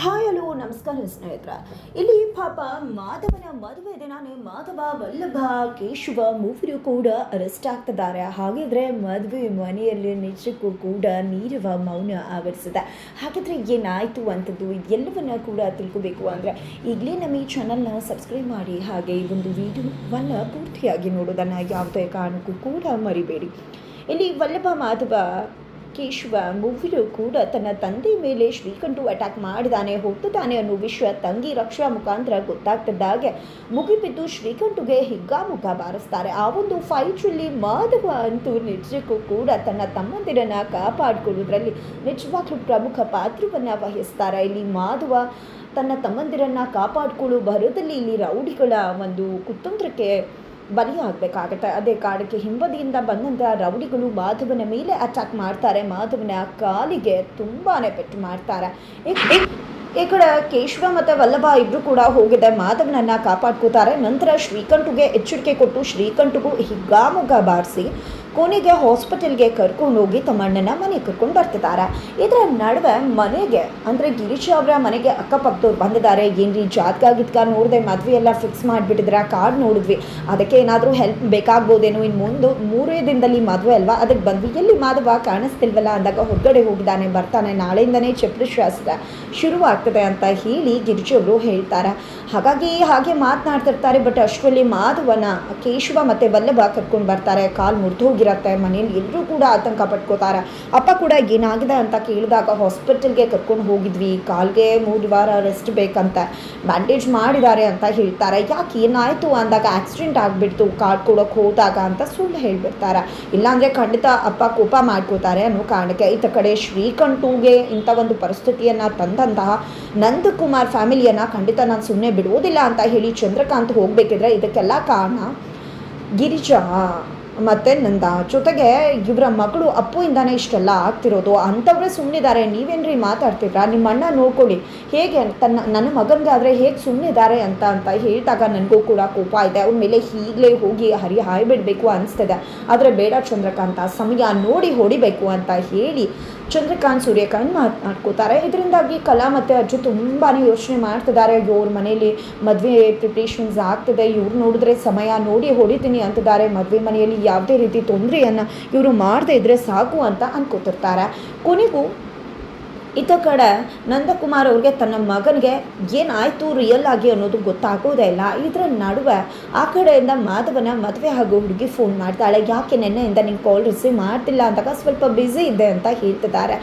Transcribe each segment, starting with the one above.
Hi hello ನಮಸ್ಕಾರ ಸ್ನೇಹಿತರ. ಇಲ್ಲಿ ಪಾಪ ಮಾಧವನ ಮದುವೆ ದಿನಾನೇ ಮಾಧವ, ವಲ್ಲಭ, ಕೇಶವ ಮೂವರು ಕೂಡ ಅರೆಸ್ಟ್ ಆಗ್ತಿದ್ದಾರೆ. ಹಾಗಿದ್ರೆ ಮದುವೆ ಮನೆಯಲ್ಲಿ ನಿಜಕ್ಕೂ ಕೂಡ ನೀರವ ಮೌನ ಆವರಿಸಿದೆ. ಹಾಗಿದ್ರೆ ಏನಾಯಿತು ಅಂತದ್ದು ಇದೆಲ್ಲವನ್ನ ಕೂಡ ತಿಳ್ಕೋಬೇಕು ಅಂದರೆ ಈಗಲೇ ನಮ್ಮ ಈ ಚಾನಲ್ನ ಸಬ್ಸ್ಕ್ರೈಬ್ ಮಾಡಿ. ಹಾಗೆ ಈ ಒಂದು ವಿಡಿಯೋವನ್ನು ಪೂರ್ತಿಯಾಗಿ ನೋಡೋದನ್ನು ಯಾವುದೇ ಕಾರಣಕ್ಕೂ ಕೂಡ ಮರಿಬೇಡಿ. ಇಲ್ಲಿ ವಲ್ಲಭ, ಮಾಧವ ಕೇಶವ ಮೂವರು ಕೂಡ ತನ್ನ ತಂದೆ ಮೇಲೆ ಶ್ರೀಕಂಠು ಅಟ್ಯಾಕ್ ಮಾಡಿದಾನೆ ಹೋಗ್ತಾನೆ ಅನ್ನೋ ವಿಷಯ ತಂಗಿ ರಕ್ಷಾ ಮುಖಾಂತರ ಗೊತ್ತಾಗ್ತಿದ್ದಾಗೆ ಮುಗಿಬಿದ್ದು ಶ್ರೀಕಂಠುಗೆ ಹಿಗ್ಗಾಮುಗ್ಗ ಬಾರಿಸ್ತಾರೆ. ಆ ಒಂದು ಫೈಟ್ರಲ್ಲಿ ಮಾಧವ ಅಂತೂ ನಿಜಕ್ಕೂ ಕೂಡ ತನ್ನ ತಮ್ಮಂದಿರನ್ನ ಕಾಪಾಡಿಕೊಳ್ಳೋದ್ರಲ್ಲಿ ನಿಜವಾಗ್ಲೂ ಪ್ರಮುಖ ಪಾತ್ರವನ್ನು ವಹಿಸ್ತಾರೆ. ಇಲ್ಲಿ ಮಾಧವ ತನ್ನ ತಮ್ಮಂದಿರನ್ನ ಕಾಪಾಡಿಕೊಳ್ಳೋ ಭರದಲ್ಲಿ ಇಲ್ಲಿ ರೌಡಿಗಳ ಒಂದು ಕುತಂತ್ರಕ್ಕೆ ಬಲಿಯಾಗಬೇಕಾಗತ್ತೆ. ಅದೇ ಕಾಡಕ್ಕೆ ಹಿಂಬದಿಯಿಂದ ಬಂದಂತಹ ರೌಡಿಗಳು ಮಾಧವನ ಮೇಲೆ ಅಟ್ಯಾಕ್ ಮಾಡ್ತಾರೆ. ಮಾಧವನ ಕಾಲಿಗೆ ತುಂಬಾನೇ ಪೆಟ್ಟು ಮಾಡ್ತಾರೆ. ಈ- ಕಡೆ ಕೇಶವ ಮತ್ತು ವಲ್ಲಭ ಇಬ್ರು ಕೂಡ ಹೋಗಿದೆ. ಮಾಧವನನ್ನ ಕಾಪಾಡ್ಕೋತಾರೆ. ನಂತರ ಶ್ರೀಕಂಠಗೆ ಎಚ್ಚರಿಕೆ ಕೊಟ್ಟು ಶ್ರೀಕಂಠಗೂ ಹಿಗ್ಗಾಮುಗ್ಗ ಬಾರಿಸಿ ಕೊನೆಗೆ ಹಾಸ್ಪಿಟಲ್ಗೆ ಕರ್ಕೊಂಡು ಹೋಗಿ ತಮ್ಮ ಅಣ್ಣನ ಮನೆಗೆ ಕರ್ಕೊಂಡು ಬರ್ತಿದ್ದಾರೆ. ಇದರ ನಡುವೆ ಮನೆಗೆ, ಅಂದರೆ ಗಿರೀಶ್ ಅವರ ಮನೆಗೆ ಅಕ್ಕಪಕ್ಕದವ್ರು ಬಂದಿದ್ದಾರೆ. ಏನ್ರಿ, ಜಾತಕ ಗಿತ್ಕ ನೋಡಿದೆ ಮದುವೆ ಎಲ್ಲ ಫಿಕ್ಸ್ ಮಾಡಿಬಿಟ್ಟಿದ್ರೆ ಕಾರ್ಡ್ ನೋಡಿದ್ವಿ. ಅದಕ್ಕೆ ಏನಾದರೂ ಹೆಲ್ಪ್ ಬೇಕಾಗ್ಬೋದೇನೋ? ಇನ್ನು ಮುಂದೆ ಮೂರೇ ದಿನದಲ್ಲಿ ಮದುವೆ ಅಲ್ವಾ? ಅದಕ್ಕೆ ಬಂದ್ವಿ. ಎಲ್ಲಿ ಮಾಧವ ಕಾಣಿಸ್ತಿಲ್ವಲ್ಲ? ಅಂದಾಗ ಹೊರಗಡೆ ಹೋಗಿದ್ದಾನೆ, ಬರ್ತಾನೆ. ನಾಳೆಯಿಂದನೇ ಚಪ್ರ ಶಾಸ್ತ್ರ ಶುರುವಾಗ್ತದೆ ಅಂತ ಹೇಳಿ ಗಿರಿಜಿ ಅವರು ಹೇಳ್ತಾರೆ. ಹಾಗಾಗಿ ಹಾಗೆ ಮಾತನಾಡ್ತಿರ್ತಾರೆ ಬಟ್ ಅಷ್ಟರಲ್ಲಿ ಮಾಧವನ ಕೇಶವ ಮತ್ತು ವಲ್ಲಭ ಕರ್ಕೊಂಡು ಬರ್ತಾರೆ. ಕಾಲು ಮುರಿದು ಹೋಗಿರತ್ತೆ ಮನೇಲಿ ಎಲ್ಲರೂ ಕೂಡ ಆತಂಕ ಪಟ್ಕೋತಾರೆ. ಅಪ್ಪ ಕೂಡ ಏನಾಗಿದೆ ಅಂತ ಕೇಳಿದಾಗ ಹಾಸ್ಪಿಟಲ್ಗೆ ಕರ್ಕೊಂಡು ಹೋಗಿದ್ವಿ. ಕಾಲ್ಗೆ ಮೂರು ವಾರ ರೆಸ್ಟ್ ಬೇಕಂತ. ಬ್ಯಾಂಡೇಜ್ ಮಾಡಿದ್ದಾರೆ ಅಂತ ಹೇಳ್ತಾರೆ. ಯಾಕೆ ಏನಾಯಿತು ಅಂದಾಗ ಆಕ್ಸಿಡೆಂಟ್ ಆಗಿಬಿಡ್ತು. ಕಾರ್ಡ್ ಕೊಡೋಕೆ ಹೋದಾಗ ಅಂತ ಸುಳ್ಳು ಹೇಳ್ಬಿಡ್ತಾರೆ. ಇಲ್ಲಾಂದರೆ ಖಂಡಿತ ಅಪ್ಪ ಕೋಪ ಮಾಡ್ಕೋತಾರೆ ಅನ್ನೋ ಕಾರಣಕ್ಕೆ ಈತ ಕಡೆ ಶ್ರೀಕಂಠುಗೆ ಇಂಥ ಒಂದು ಪರಿಸ್ಥಿತಿಯನ್ನು ತಂದಂತಹ ನಂದಕುಮಾರ್ ಫ್ಯಾಮಿಲಿಯನ್ನು ಖಂಡಿತ ನಾನು ಸುಮ್ಮನೆ ಬಿಡುವುದಿಲ್ಲ ಅಂತ ಹೇಳಿ ಚಂದ್ರಕಾಂತ್ ಹೋಗಬೇಕಿದ್ರೆ ಇದಕ್ಕೆಲ್ಲ ಕಾರಣ ಗಿರಿಜಾ. ಮತ್ತು ನಂದ. ಜೊತೆಗೆ ಇವರ ಮಗಳು ಇಂದಾನೆ ಇಷ್ಟೆಲ್ಲ ಆಗ್ತಿರೋದು. ಅಂಥವ್ರೆ ಸುಮ್ಮನಿದ್ದಾರೆ ನೀವೇನ್ರಿ ಮಾತಾಡ್ತಿದ್ರಾ? ನಿಮ್ಮ ಅಣ್ಣ ನೋಡ್ಕೊಳ್ಳಿ. ಹೇಗೆ ತನ್ನ ನನ್ನ ಮಗನಿಗೆ ಆದರೆ ಹೇಗೆ ಸುಮ್ಮನಿದ್ದಾರೆ ಅಂತ ಅಂತ ಹೇಳಿದಾಗ ನನಗೂ ಕೂಡ ಕೋಪ ಇದೆ. ಅವ್ರ ಮೇಲೆ ಈಗಲೇ ಹೋಗಿ ಹರಿ ಹಾಯ್ಬಿಡ್ಬೇಕು ಅನಿಸ್ತಿದೆ. ಆದರೆ ಬೇಡ ಚಂದ್ರಕಾಂತ, ಸಮಯ ನೋಡಿ ಹೊಡಿಬೇಕು ಅಂತ ಹೇಳಿ ಚಂದ್ರಕಾಂತ್ ಸೂರ್ಯಕಾಂತ್ ಮಾತನಾಡ್ಕೋತಾರೆ ಇದರಿಂದಾಗಿ ಕಲಾ ಮತ್ತು ಅಜ್ಜು ತುಂಬಾ ಯೋಚನೆ ಮಾಡ್ತಿದ್ದಾರೆ. ಇವ್ರ ಮನೇಲಿ ಮದುವೆ ಪ್ರಿಪ್ರೇಷನ್ಸ್ ಆಗ್ತದೆ. ಇವ್ರು ನೋಡಿದ್ರೆ ಸಮಯ ನೋಡಿ ಹೊಡಿತೀನಿ ಅಂತಿದ್ದಾರೆ. ಮದುವೆ ಮನೆಯಲ್ಲಿ ಯಾವುದೇ ರೀತಿ ತೊಂದರೆಯನ್ನು ಇವರು ಮಾಡದೇ ಇದ್ದರೆ ಸಾಕು ಅಂತ ಅಂದ್ಕೋತಿರ್ತಾರೆ ಕೊನೆಗೂ ಇತ್ತ ಕಡೆ ನಂದಕುಮಾರ್ ಅವ್ರಿಗೆ ತನ್ನ ಮಗನಿಗೆ ಏನಾಯಿತು ರಿಯಲ್ ಆಗಿ ಅನ್ನೋದು ಗೊತ್ತಾಗೋದೇ ಇಲ್ಲ. ಇದರ ನಡುವೆ ಆ ಕಡೆಯಿಂದ ಮಾಧವನ ಮದುವೆ ಹಾಗೂ ಹುಡುಗಿ ಫೋನ್ ಮಾಡ್ತಾಳೆ. ಯಾಕೆ ನೆನ್ನೆಯಿಂದ ನೀವು ಕಾಲ್ ರಿಸೀವ್ ಮಾಡ್ತಿಲ್ಲ ಅಂದಾಗ ಸ್ವಲ್ಪ ಬ್ಯುಸಿ ಇದೆ ಅಂತ ಹೇಳ್ತಿದ್ದಾರೆ.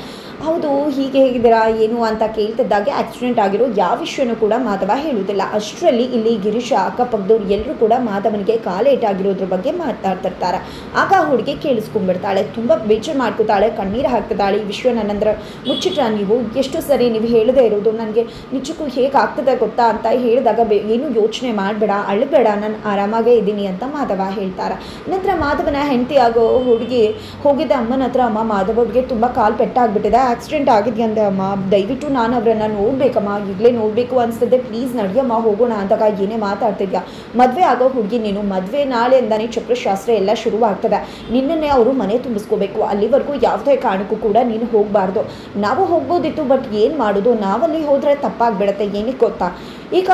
ಹೌದು, ಹೀಗೆ ಹೇಗಿದ್ದೀರಾ, ಏನು ಅಂತ ಕೇಳ್ತಿದ್ದಾಗೆ ಆಕ್ಸಿಡೆಂಟ್ ಆಗಿರೋ ಯಾವ ವಿಷಯನೂ ಕೂಡ ಮಾಧವ ಹೇಳುವುದಿಲ್ಲ. ಅಷ್ಟರಲ್ಲಿ ಇಲ್ಲಿ ಗಿರೀಶ ಅಕ್ಕಪಕ್ಕದವ್ರು ಎಲ್ಲರೂ ಕೂಡ ಮಾಧವನಿಗೆ ಕಾಲೇಟಾಗಿರೋದ್ರ ಬಗ್ಗೆ ಮಾತಾಡ್ತಿರ್ತಾರೆ. ಆಗ ಹುಡುಗಿ ಕೇಳಿಸ್ಕೊಂಡ್ಬಿಡ್ತಾಳೆ, ತುಂಬ ಬೇಜಾರು ಮಾಡ್ಕೋತಾಳೆ, ಕಣ್ಣೀರು ಹಾಕ್ತಿದ್ದಾಳೆ, ಈ ವಿಷಯ ನನ್ನಂದ್ರೆ ಮುಚ್ಚಿಟ್ರ ನೀವು? ಎಷ್ಟು ಸರಿ ನೀವು ಹೇಳದೇ ಇರೋದು ನನಗೆ ನಿಜಕ್ಕೂ ಹೇಗೆ ಆಗ್ತದೆ ಗೊತ್ತಾ ಅಂತ ಹೇಳಿದಾಗ ಏನು ಯೋಚನೆ ಮಾಡಬೇಡ, ಅಳಬೇಡ, ನಾನು ಆರಾಮಾಗೇ ಇದ್ದೀನಿ ಅಂತ ಮಾಧವ ಹೇಳ್ತಾರೆ. ನಂತರ ಮಾಧವನ ಹೆಂಡತಿ ಆಗೋ ಹುಡುಗಿ ಹೋಗಿದ್ದ ಅಮ್ಮನ ಹತ್ರ ಅಮ್ಮ ಮಾಧವಗೆ ತುಂಬ ಕಾಲು ಪೆಟ್ಟಾಗ್ಬಿಟ್ಟಿದೆ. ಆಕ್ಸಿಡೆಂಟ್ ಆಗಿದೆಯಂತೆ ಅಮ್ಮ? ದಯವಿಟ್ಟು ನಾನು ಅವರನ್ನು ನೋಡಬೇಕಮ್ಮ ಈಗಲೇ ನೋಡಬೇಕು ಅನಿಸ್ತದೆ. ಪ್ಲೀಸ್ ನಡಿಯಮ್ಮ ಹೋಗೋಣ ಅಂದಾಗ ಏನೇ ಮಾತಾಡ್ತಿದ್ಯಾ? ಮದುವೆ ಆಗೋ ಹುಡುಗಿ ನೀನು. ಮದುವೆ ನಾಳೆಯಿಂದಾನೇ ಚಕ್ರಶಾಸ್ತ್ರ ಎಲ್ಲ ಶುರುವಾಗ್ತದೆ. ನಿನ್ನನ್ನೇ ಅವರು ಮನೆ ತುಂಬಿಸ್ಕೋಬೇಕು. ಅಲ್ಲಿವರೆಗೂ ಯಾವುದೇ ಕಾರಣಕ್ಕೂ ಕೂಡ ನೀನು ಹೋಗಬಾರ್ದು. ನಾವು ಹೋಗ್ಬೋದಿತ್ತು, ಬಟ್ ಏನು ಮಾಡೋದು? ನಾವಲ್ಲಿ ಹೋದರೆ ತಪ್ಪಾಗಿಬಿಡತ್ತೆ. ಏನಕ್ಕೆ ಗೊತ್ತಾ? ಈಗ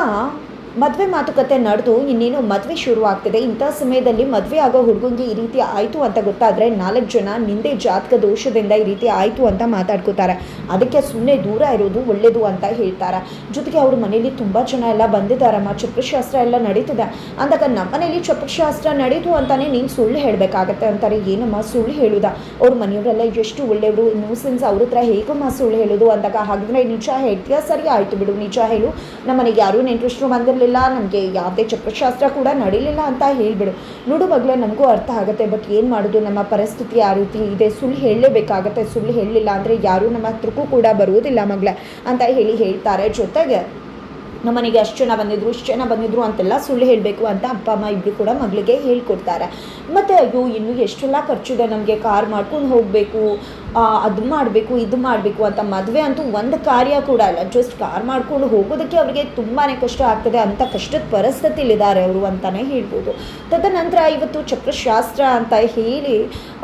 ಮದುವೆ ಮಾತುಕತೆ ನಡೆದು ಇನ್ನೇನು ಮದುವೆ ಶುರು ಆಗ್ತಿದೆ ಇಂಥ ಸಮಯದಲ್ಲಿ ಮದುವೆ ಆಗೋ ಹುಡುಗಂಗೆ ಈ ರೀತಿ ಆಯಿತು ಅಂತ ಗೊತ್ತಾದರೆ ನಾಲ್ಕು ಜನ ನಿಂದೆ ಜಾತಕ ದೋಷದಿಂದ ಈ ರೀತಿ ಆಯಿತು ಅಂತ ಮಾತಾಡ್ಕೋತಾರೆ. ಅದಕ್ಕೆ ಸುಮ್ಮನೆ ದೂರ ಇರೋದು ಒಳ್ಳೆಯದು ಅಂತ ಹೇಳ್ತಾರೆ. ಜೊತೆಗೆ ಅವ್ರ ಮನೇಲಿ ತುಂಬ ಜನ ಎಲ್ಲ ಬಂದಿದ್ದಾರಮ್ಮ. ಚಪ್ರಶಾಸ್ತ್ರ ಎಲ್ಲ ನಡೀತಿದೆ. ಅಂದಾಗ ನಮ್ಮ ಮನೇಲಿ ಚಪ್ರಶಾಸ್ತ್ರ ನಡೀತು ಅಂತಾನೆ ನೀನು ಸುಳ್ಳು ಹೇಳಬೇಕಾಗತ್ತೆ ಅಂತಾರೆ. ಏನಮ್ಮ ಸುಳ್ಳು ಹೇಳುದ? ಅವ್ರ ಮನೆಯವರೆಲ್ಲ ಎಷ್ಟು ಒಳ್ಳೆಯವರು ನ್ಯೂಸೆನ್ಸ್ ಅವ್ರ ಹತ್ರ ಹೇಗಮ್ಮ ಸುಳ್ಳು ಹೇಳೋದು? ಅಂದಾಗ ಹಾಗಿದ್ರೆ ನಿಜ ಹೇಳ್ತೀಯ? ಸರಿ, ಆಯಿತು ಬಿಡು. ನಿಜ ಹೇಳು. ನಮ್ಮ ಮನೆಗೆ ಯಾರೂ ನೆಂಟರಿಷ್ಟರು ಬಂದಿರಲಿಲ್ಲ ನಮಗೆ ಯಾವುದೇ ಚಕ್ರಶಾಸ್ತ್ರ ಕೂಡ ನಡೀಲಿಲ್ಲ ಅಂತ ಹೇಳಿಬಿಡು. ನೋಡು ಮಗಳೇ ನನಗೂ ಅರ್ಥ ಆಗುತ್ತೆ ಬಟ್ ಏನು ಮಾಡೋದು? ನಮ್ಮ ಪರಿಸ್ಥಿತಿ ಆ ರೀತಿ ಇದೆ. ಸುಳ್ಳು ಹೇಳಲೇಬೇಕಾಗತ್ತೆ, ಸುಳ್ಳು ಹೇಳಲಿಲ್ಲ ಅಂದರೆ ಯಾರೂ ನಮ್ಮ ಹತ್ರಕ್ಕೂ ಕೂಡ ಬರುವುದಿಲ್ಲ ಮಗಳೇ ಅಂತ ಹೇಳಿ ಹೇಳ್ತಾರೆ. ಜೊತೆಗೆ ನಮ್ಮನೆಗೆ ಅಷ್ಟು ಜನ ಬಂದಿದ್ರು, ಇಷ್ಟು ಜನ ಬಂದಿದ್ರು ಅಂತೆಲ್ಲ ಸುಳ್ಳು ಹೇಳಬೇಕು ಅಂತ ಅಪ್ಪ, ಅಮ್ಮ ಇಬ್ಬರು ಕೂಡ ಮಗಳಿಗೆ ಹೇಳ್ಕೊಡ್ತಾರೆ. ಮತ್ತು ಅಯ್ಯೋ, ಇನ್ನು ಎಷ್ಟೆಲ್ಲ ಖರ್ಚಿದೆ ನಮಗೆ? ಕಾರ್ ಮಾಡ್ಕೊಂಡು ಹೋಗಬೇಕು ಅದು ಮಾಡಬೇಕು, ಇದು ಮಾಡಬೇಕು ಅಂತ ಮದುವೆ ಅಂತೂ ಒಂದು ಕಾರ್ಯ ಕೂಡ ಅಲ್ಲ. ಜಸ್ಟ್ ಕಾರ್ ಮಾಡ್ಕೊಂಡು ಹೋಗೋದಕ್ಕೆ ಅವರಿಗೆ ತುಂಬಾ ಕಷ್ಟ ಆಗ್ತದೆ ಅಂತ ಕಷ್ಟದ ಪರಿಸ್ಥಿತಿಯಲ್ಲಿದ್ದಾರೆ ಅವರು ಅಂತಲೇ ಹೇಳ್ಬೋದು. ತದನಂತರ ಇವತ್ತು ಚಕ್ರಶಾಸ್ತ್ರ ಅಂತ ಹೇಳಿ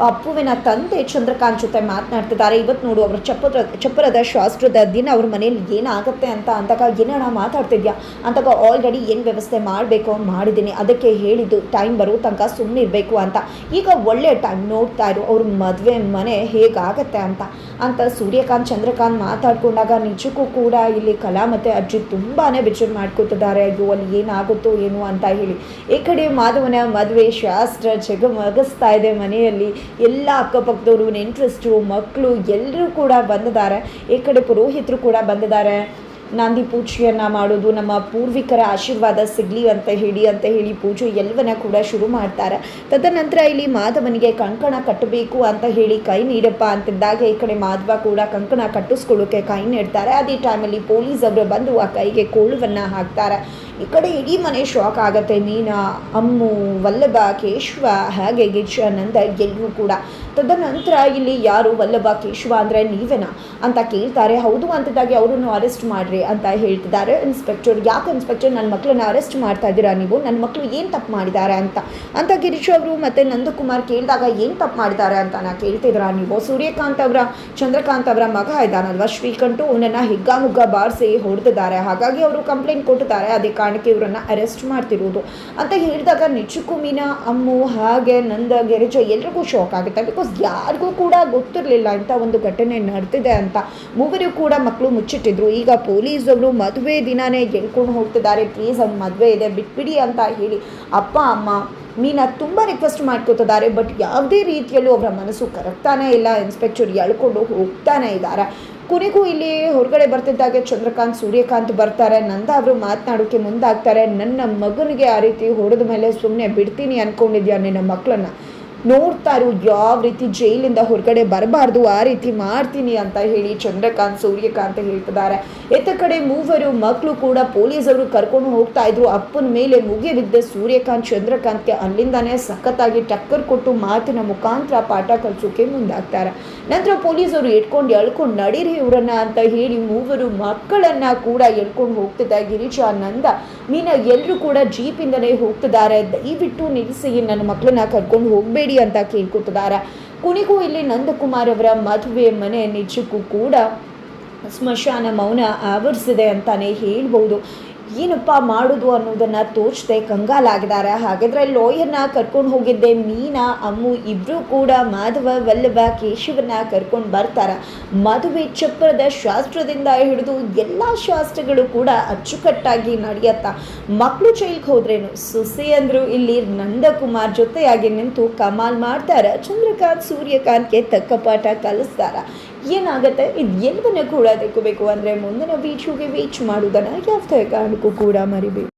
ಅಪ್ಪುವಿನ ತಂದೆ ಚಂದ್ರಕಾಂತ್ ಜೊತೆ ಮಾತನಾಡ್ತಿದ್ದಾರೆ. ಇವತ್ತು ನೋಡು, ಅವರ ಚಪ್ಪರ ಚಪ್ಪರದ ಶಾಸ್ತ್ರದ ದಿನ ಅವ್ರ ಮನೇಲಿ ಏನಾಗುತ್ತೆ ಅಂತ ಅಂತಕ ಏನಣ್ಣ ಮಾತಾಡ್ತಿದ್ಯಾ? ಅಂತಕ ಆಲ್ರೆಡಿ ಏನು ವ್ಯವಸ್ಥೆ ಮಾಡಬೇಕು ಮಾಡಿದ್ದೀನಿ. ಅದಕ್ಕೆ ಹೇಳಿದ್ದು ಟೈಮ್ ಬರೋ ತನಕ ಸುಮ್ಮನೆ ಇರಬೇಕು ಅಂತ. ಈಗ ಒಳ್ಳೆ ಟೈಮ್ ನೋಡ್ತಾ ಇರು. ಅವ್ರ ಮದುವೆ ಮನೆ ಹೇಗಾಗತ್ತೆ ಅಂತ. ಅಂತ ಸೂರ್ಯಕಾಂತ್, ಚಂದ್ರಕಾಂತ್ ಮಾತಾಡ್ಕೊಂಡಾಗ ನಿಜಕ್ಕೂ ಕೂಡ ಇಲ್ಲಿ ಕಲಾ ಮತ್ತು ಅಜ್ಜಿ ತುಂಬಾ ಬೇಜಾರು ಮಾಡ್ಕೋತಿದ್ದಾರೆ. ಅಯ್ಯೋ ಅಲ್ಲಿ ಏನಾಗುತ್ತೋ ಏನು ಅಂತ ಹೇಳಿ. ಈ ಕಡೆ ಮಾಧವನ ಮದುವೆ ಶಾಸ್ತ್ರ ಜಗಮಗಿಸ್ತಾ ಇದೆ ಮನೆಯಲ್ಲಿ. ಎಲ್ಲ ಅಕ್ಕಪಕ್ಕದವರು, ನೆಂಟ್ರೆಸ್ಟು ಮಕ್ಕಳು ಎಲ್ಲರೂ ಕೂಡ ಬಂದಿದ್ದಾರೆ. ಈ ಕಡೆ ಪುರೋಹಿತರು ಕೂಡ ಬಂದಿದ್ದಾರೆ. ನಂದಿ ಪೂಜೆಯನ್ನು ಮಾಡೋದು, ನಮ್ಮ ಪೂರ್ವಿಕರ ಆಶೀರ್ವಾದ ಸಿಗಲಿ ಅಂತ ಹೇಳಿ ಅಂತ ಹೇಳಿ ಪೂಜೆ ಎಲ್ಲವನ್ನ ಕೂಡ ಶುರು ಮಾಡ್ತಾರೆ. ತದನಂತರ ಇಲ್ಲಿ ಮಾಧವನಿಗೆ ಕಂಕಣ ಕಟ್ಟಬೇಕು ಅಂತ ಹೇಳಿ ಕೈ ನೀಡಪ್ಪ ಅಂತಿದ್ದಾಗ ಈ ಕಡೆ ಮಾಧವ ಕೂಡ ಕಂಕಣ ಕಟ್ಟಿಸ್ಕೊಳ್ಳೋಕೆ ಕೈ ನೀಡ್ತಾರೆ. ಅದೇ ಟೈಮಲ್ಲಿ ಪೊಲೀಸ್ ಅವರು ಬಂದು ಆ ಕೈಗೆ ಕೋಳುವನ್ನು ಹಾಕ್ತಾರೆ. ಈ ಕಡೆ ಇಡೀ ಮನೆ ಶಾಕ್ ಆಗುತ್ತೆ. ಮೀನಾ, ಅಮ್ಮು, ವಲ್ಲಭ, ಕೇಶವ, ಹಾಗೆ ಗಿರಿಜಾನಂದ ಎಲ್ಲರೂ ಕೂಡ. ತದನಂತರ ಇಲ್ಲಿ ಯಾರು ವಲ್ಲಭ, ಕೇಶವ ಅಂದರೆ ನೀವೇನಾ ಅಂತ ಕೇಳ್ತಾರೆ. ಹೌದು ಅಂತದಾಗಿ ಅವರನ್ನು ಅರೆಸ್ಟ್ ಮಾಡಿರಿ ಅಂತ ಹೇಳ್ತಿದ್ದಾರೆ. ಇನ್ಸ್ಪೆಕ್ಟರ್ ಯಾಕೆ ಇನ್ಸ್ಪೆಕ್ಟರ್ ನನ್ನ ಮಕ್ಕಳನ್ನ ಅರೆಸ್ಟ್ ಮಾಡ್ತಾ ಇದ್ದೀರಾ ನೀವು? ನನ್ನ ಮಕ್ಕಳು ಏನು ತಪ್ಪು ಮಾಡಿದ್ದಾರೆ ಅಂತ. ಅಂತ ಗಿರೀಶ್ ಅವರು ಮತ್ತು ನಂದಕುಮಾರ್ ಕೇಳಿದಾಗ ಏನು ತಪ್ಪು ಮಾಡಿದ್ದಾರೆ ಅಂತ ನಾ ಕೇಳ್ತಿದ್ದೀರಾ ನೀವು? ಸೂರ್ಯಕಾಂತ್ ಅವರ, ಚಂದ್ರಕಾಂತ್ ಅವರ ಮಗ ಇದ್ದಾನಲ್ವ? ಶ್ರೀಕಂಠು ಅವನನ್ನು ಹಿಗ್ಗಾಮುಗ್ಗ ಬಾರಿಸಿ ಹೊಡೆದಿದ್ದಾರೆ. ಹಾಗಾಗಿ ಅವರು ಕಂಪ್ಲೇಂಟ್ ಕೊಟ್ಟಿದ್ದಾರೆ. ಅದೇ ಕಾರಣಕ್ಕೆ ಇವರನ್ನು ಅರೆಸ್ಟ್ ಮಾಡ್ತಿರೋದು ಅಂತ ಹೇಳಿದಾಗ ನಿಜಕ್ಕೂ ಮೀನಾ ಅಮ್ಮು ಹಾಗೆ ನಂದ, ಗೆರೆಜ ಎಲ್ರಿಗೂ ಶಾಕ್ ಆಗುತ್ತೆ ಬಿಕಾಸ್ ಯಾರಿಗೂ ಕೂಡ ಗೊತ್ತಿರಲಿಲ್ಲ ಅಂತ ಒಂದು ಘಟನೆ ನಡೆದಿದೆ ಅಂತ. ಮೂವರು ಕೂಡ ಮಕ್ಕಳು ಮುಚ್ಚಿಟ್ಟಿದ್ರು. ಈಗ ಪೊಲೀಸವರು ಮದುವೆ ದಿನಾನೇ ಗೆಳ್ಕೊಂಡು ಹೋಗ್ತಿದ್ದಾರೆ. ಪ್ಲೀಸ್ ಅವ್ನ ಮದುವೆ ಇದೆ. ಬಿಟ್ಬಿಡಿ ಅಂತ ಹೇಳಿ ಅಪ್ಪ, ಅಮ್ಮ ಮೀನಾ ತುಂಬ ರಿಕ್ವೆಸ್ಟ್ ಮಾಡ್ಕೋತಿದ್ದಾರೆ. ಬಟ್ ಯಾವುದೇ ರೀತಿಯಲ್ಲೂ ಅವರ ಮನಸ್ಸು ಕರಗ್ತಾನೇ ಇಲ್ಲ. ಇನ್ಸ್ಪೆಕ್ಟರ್ ಎಳ್ಕೊಂಡು ಹೋಗ್ತಾನೆ ಇದ್ದಾರೆ. ಕೊನೆಗೂ ಇಲ್ಲಿ ಹೊರಗಡೆ ಬರ್ತಿದ್ದಾಗೆ ಚಂದ್ರಕಾಂತ್, ಸೂರ್ಯಕಾಂತ್ ಬರ್ತಾರೆ. ನಂದ ಅವರು ಮಾತನಾಡೋಕ್ಕೆ ಮುಂದಾಗ್ತಾರೆ. ನನ್ನ ಮಗನಿಗೆ ಆ ರೀತಿ ಹೊಡೆದ ಮೇಲೆ ಸುಮ್ಮನೆ ಬಿಡ್ತೀನಿ ಅನ್ಕೊಂಡಿದ್ಯಾ ನಿನ್ನ ಮಕ್ಕಳನ್ನ ನೋಡ್ತಾ ಇರು ಯಾವ ರೀತಿ ಜೈಲಿಂದ ಹೊರಗಡೆ ಬರಬಾರ್ದು, ಆ ರೀತಿ ಮಾಡ್ತೀನಿ ಅಂತ ಹೇಳಿ ಚಂದ್ರಕಾಂತ್ ಸೂರ್ಯಕಾಂತ್ ಹೇಳ್ತಿದ್ದಾರೆ. ಎತ್ತ ಕಡೆ ಮೂವರು ಮಕ್ಕಳು ಕೂಡ ಪೊಲೀಸರು ಕರ್ಕೊಂಡು ಹೋಗ್ತಾ ಇದ್ರು. ಅಪ್ಪನ ಮೇಲೆ ಮುಗಿ ಬಿದ್ದ ಸೂರ್ಯಕಾಂತ್ ಚಂದ್ರಕಾಂತ್ಗೆ ಅಲ್ಲಿಂದಾನೇ ಸಖತ್ತಾಗಿ ಟಕ್ಕರ್ ಕೊಟ್ಟು ಮಾತಿನ ಮುಖಾಂತರ ಪಾಠ ಕಲಿಸೋಕೆ ಮುಂದಾಗ್ತಾರೆ. ನಂತರ ಪೊಲೀಸರು ಇಟ್ಕೊಂಡು ಎಳ್ಕೊಂಡು ನಡೀರಿ ಇವರನ್ನ ಅಂತ ಹೇಳಿ ಮೂವರು ಮಕ್ಕಳನ್ನ ಕೂಡ ಎಳ್ಕೊಂಡು ಹೋಗ್ತಿದ್ದ ಗಿರಿಜಾ, ನಂದ, ಮೀನ ಎಲ್ಲರೂ ಕೂಡ ಜೀಪಿಂದಲೇ ಹೋಗ್ತಿದ್ದಾರೆ. ದಯವಿಟ್ಟು ನಿಲ್ಲಿಸಿ, ನನ್ನ ಮಕ್ಕಳನ್ನ ಕರ್ಕೊಂಡು ಹೋಗಬೇಡಿ ಅಂತ ಕೇಳ್ಕೊತಿದ್ದಾರೆ ಕೊನೆಗೂ ಇಲ್ಲಿ ನಂದಕುಮಾರ್ ಅವರ ಮದುವೆ ಮನೆ ನಿಜಕ್ಕೂ ಕೂಡ ಸ್ಮಶಾನ ಮೌನ ಆವರಿಸಿದೆ ಅಂತಾನೆ ಹೇಳ್ಬೋದು. ಏನಪ್ಪ ಮಾಡೋದು ಅನ್ನೋದನ್ನು ತೋಚದೆ ಕಂಗಾಲಾಗಿದ್ದಾರೆ. ಹಾಗಿದ್ರೆ ಲೋಯರ್ನ ಕರ್ಕೊಂಡು ಹೋಗಿದ್ದೆ ಮೀನಾ, ಅಮ್ಮು ಇಬ್ಬರೂ ಕೂಡ ಮಾಧವ, ವಲ್ಲಭ, ಕೇಶವನ್ನ ಕರ್ಕೊಂಡು ಬರ್ತಾರೆ. ಮದುವೆ ಚಪ್ಪರದ ಶಾಸ್ತ್ರದಿಂದ ಹಿಡಿದು ಎಲ್ಲ ಶಾಸ್ತ್ರಗಳು ಕೂಡ ಅಚ್ಚುಕಟ್ಟಾಗಿ ನಡೆಯತ್ತ. ಮಕ್ಕಳು ಜೈಲ್ಗೆ ಹೋದ್ರೇನು? ಸೊಸೆ ಅಂದರು ಇಲ್ಲಿ ನಂದಕುಮಾರ್ ಜೊತೆಯಾಗಿ ನಿಂತು ಕಮಾಲ್ ಮಾಡ್ತಾರೆ. ಚಂದ್ರಕಾಂತ್, ಸೂರ್ಯಕಾಂತ್ಗೆ ತಕ್ಕ ಪಾಠ ಕಲಿಸ್ತಾರ. ಏನಾಗುತ್ತೆ? ಇದು ಎಲ್ಲವನ್ನ ಕೂಡ ತಿಳ್ಕೋಬೇಕು ಅಂದರೆ ಮುಂದಿನ ವೀಡಿಯೋಗೆ ವೀಚ್ ಮಾಡೋದನ್ನು ಯಾವ ಕಾರಣಕ್ಕೂ ಕೂಡ ಮರಿಬೇಕು